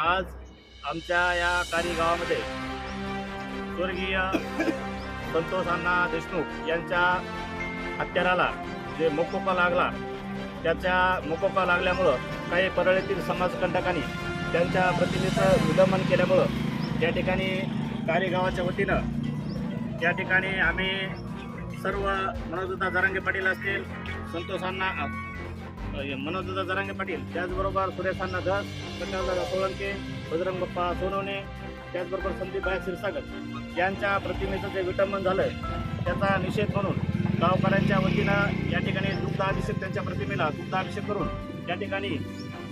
आज आमच्या या कारी गावामध्ये स्वर्गीय संतोष अण्णा देशमुख यांच्या हत्याराला जे मोकोका लागला त्याच्या मोकोका लागल्यामुळं काही परळीतील समाजकंटकांनी त्यांच्या प्रतिमेचं विलंबन केल्यामुळं या ठिकाणी कारी गावाच्या वतीनं या ठिकाणी आम्ही सर्व मनोजदा जरांगे पाटील असतील संतोष अण्णा मनोजदा जरांगे पाटील त्याचबरोबर सुरेश अण्णा धस प्रकाशदादा सोळंके बजरंग बाप्पा सोनवणे त्याचबरोबर संदीपबाई क्षीरसागर यांच्या प्रतिमेचं जे विटंबन झालं त्याचा निषेध म्हणून गावकऱ्यांच्या वतीनं या ठिकाणी दुग्धाभिषेक त्यांच्या प्रतिमेला दुग्धाभिषेक करून या ठिकाणी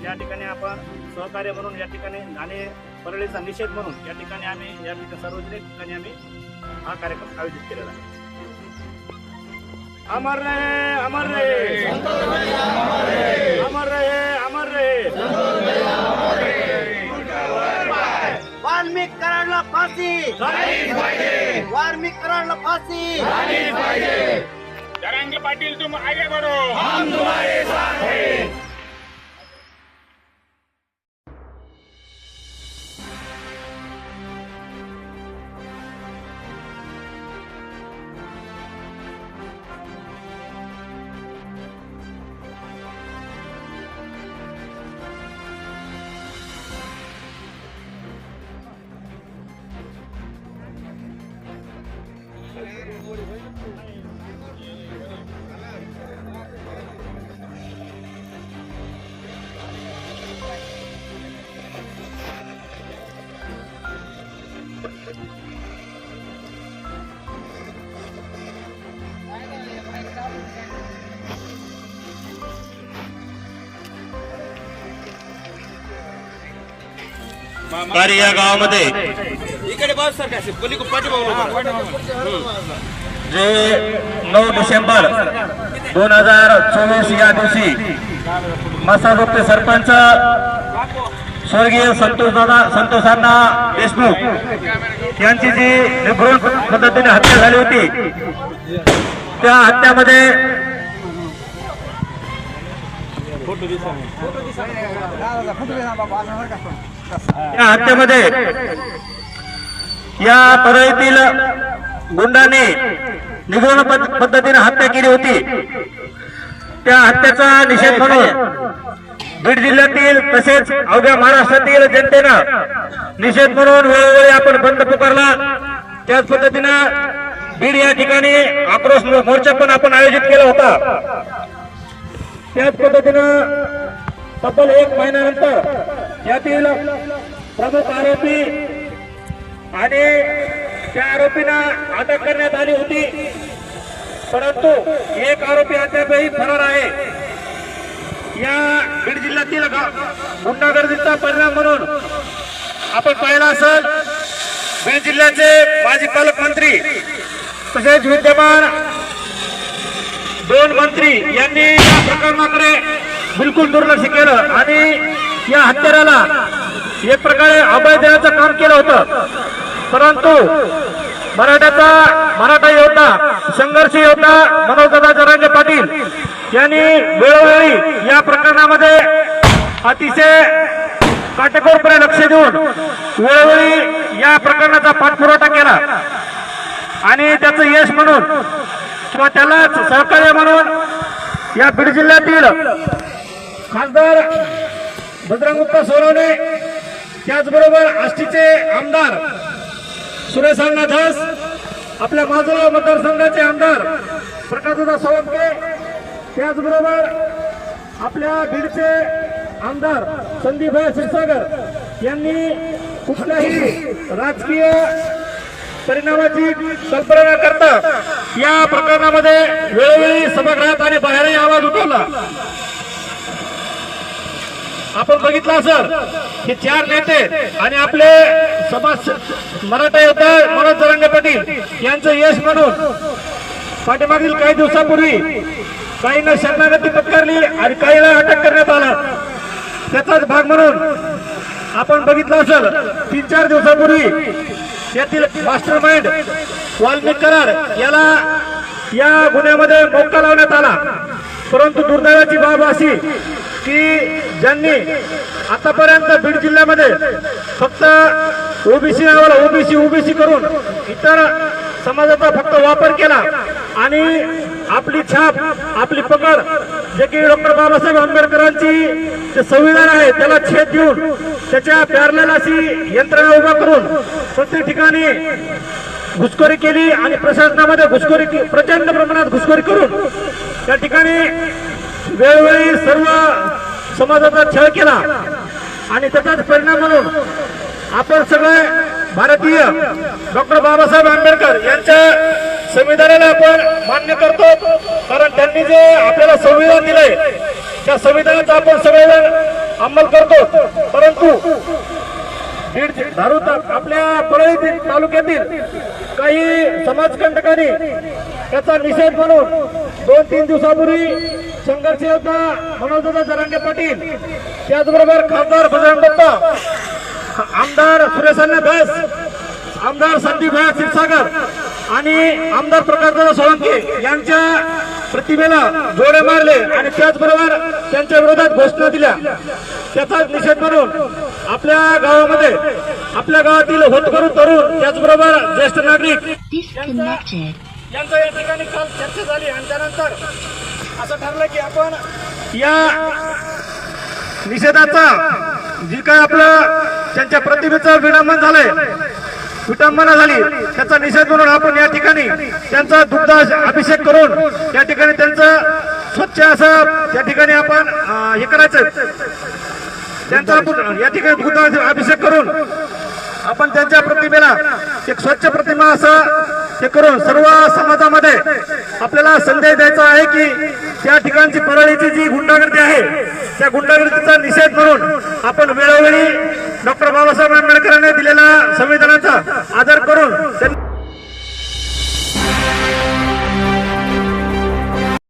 या ठिकाणी आपण सहकार्य म्हणून या ठिकाणी आणि परळीचा निषेध म्हणून या ठिकाणी आम्ही या ठिकाणी सार्वजनिक ठिकाणी आम्ही हा कार्यक्रम आयोजित केलेला आहे. अमर रहे अमर रहे। अमर रहे अमर रहे। वाल्मिक कराडला फाशी। वाल्मिक कराडला फाशी। जरांगे पाटील तुम आगे बढ़ो। हम तुम्हारे साथ हैं। कारी या गावामध्ये. इकडे बस सर काय पली पाठी जे नऊ डिसेंबर दोन हजार चोवीस या दिवशी मसागुप्त सरपंच स्वर्गीय संतोष दादा संतोषांना देशमुख यांची जी निभ्रूण पद्धतीने हत्या झाली होती त्या हत्यामध्ये त्या हत्येमध्ये या परळीतील गुंडाने निघून पद्धतीने हत्या केली होती. त्या हत्येचा निषेध म्हणून बीड जिल्ह्यातील तसेच अवघ्या महाराष्ट्रातील जनतेनं निषेध म्हणून वेळोवेळी आपण बंद पुकारला. त्याच पद्धतीनं बीड या ठिकाणी आक्रोश मोर्चा पण आपण आयोजित केला होता. त्याच पद्धतीनं तब्बल एक महिन्यानंतर यातील प्रमुख आरोपी आणि त्या आरोपींना अटक करण्यात आली होती. परंतु एक आरोपी अद्यापही फरार आहे. या बीड जिल्ह्यातील गुंडागर्दीचा परिणाम म्हणून आपण पाहिला असेल बीड जिल्ह्याचे माजी पालकमंत्री तसेच विद्यमान दोन मंत्री यांनी या प्रकरणाकडे बिलकुल दुर्लक्ष केलं आणि या हत्याराला एक प्रकारे अभय देण्याचं काम केलं होतं. परंतु मराठ्याचा मराठा योद्धा संघर्ष योद्धा मनोजदादा जरांगे पाटील यांनी वेळोवेळी या प्रकरणामध्ये अतिशय काटेकोरपणे लक्ष देऊन वेळोवेळी या प्रकरणाचा पाठपुरवठा केला. आणि त्याचं यश म्हणून किंवा त्यालाच सहकार्य म्हणून या बीड जिल्ह्यातील खासदार बजरंगुप्पा सोनवणे त्याचबरोबर आष्टीचे आमदार सुरेश दास आपल्या माजोळा मतदारसंघाचे आमदार प्रकाशदा सोळंके. त्याचबरोबर आपल्या बीडचे आमदार संदीपभाई क्षीरसागर यांनी कुठल्याही राजकीय परिणामाची कल्पना करता या प्रकरणामध्ये वेळोवेळी सभागृहात आणि बाहेरही आवाज उठवला. आपण बघितलं असेल हे चार नेते आणि आपले समाज मराठा योद्धा मनोज जरांगे पाटील यांचं यश म्हणून पाठीमागील काही दिवसापूर्वी काहींना शरणागती पत्करली आणि काहीला अटक करण्यात आला. त्याचाच भाग म्हणून आपण बघितलं असेल तीन चार दिवसापूर्वी यातील मास्टर माइंड वाल्मिक कराड याला या गुन्ह्यामध्ये मोका लावण्यात आला. परंतु दुर्दैवाची बाब अशी की ज्यांनी आतापर्यंत बीड जिल्ह्यामध्ये फक्त ओबीसी नावाला ओबीसी ओबीसी करून इतर समाजाचा फक्त वापर केला आणि आपली छाप आपली पकड जे की डॉक्टर बाबासाहेब आंबेडकरांची जे संविधान आहे त्याला छेद देऊन त्याच्या प्यारलेला अशी यंत्रणा उभा करून प्रत्येक ठिकाणी घुसखोरी केली आणि प्रशासनामध्ये घुसखोरी प्रचंड प्रमाणात घुसखोरी करून त्या ठिकाणी वेळोवेळी सर्व समाजाचा छळ केला. आणि त्याचाच परिणाम म्हणून आपण सगळे भारतीय डॉक्टर बाबासाहेब आंबेडकर यांच्या संविधानाला आपण मान्य करतो. कारण त्यांनी जे आपल्याला संविधान दिलंय त्या संविधानाचा आपण सगळेजण अंमल करतो. परंतु धारू आपल्या परळी तालुक्यातील काही समाजकंटकांनी त्याचा निषेध म्हणून दोन तीन दिवसापूर्वी संघर्ष होता मनोज जरांगे पाटील त्याचबरोबर खासदार बजरंग दत्ता आमदार सुरेशांना दास आमदार संदीप भया क्षीरसागर आणि आमदार प्रकाशदादा सोळंके यांच्या प्रतिमेला जोडे मारले आणि त्याचबरोबर त्यांच्या विरोधात घोषणा दिल्या त्याचा निषेध म्हणून आपल्या गावामध्ये आपल्या गावातील होतकरू तरुण त्याचबरोबर ज्येष्ठ नागरिक. यांचं या ठिकाणी काल चर्चा झाली आणि त्यानंतर असं ठरलं की आपण या निषेधाचा जी काय आपलं त्यांच्या प्रतिमेचं विडंबन झालंय विटंबना झाली त्याचा निषेध म्हणून आपण या ठिकाणी त्यांचा दुग्ध अभिषेक करून त्या ठिकाणी त्यांचं स्वच्छ असं त्या ठिकाणी आपण हे करायचं. त्यांचा आपण या ठिकाणी दुग्ध अभिषेक करून आपण त्यांच्या प्रतिमेला एक स्वच्छ प्रतिमा असं हे करून सर्व समाजामध्ये आपल्याला संदेश द्यायचा आहे की त्या ठिकाणची परळीची जी गुंडागर्दी आहे त्या गुंडागर्दीचा निषेध म्हणून आपण वेळोवेळी डॉक्टर बाबासाहेब आंबेडकरांनी दिलेला संविधानाचा आदर करून त्यांनी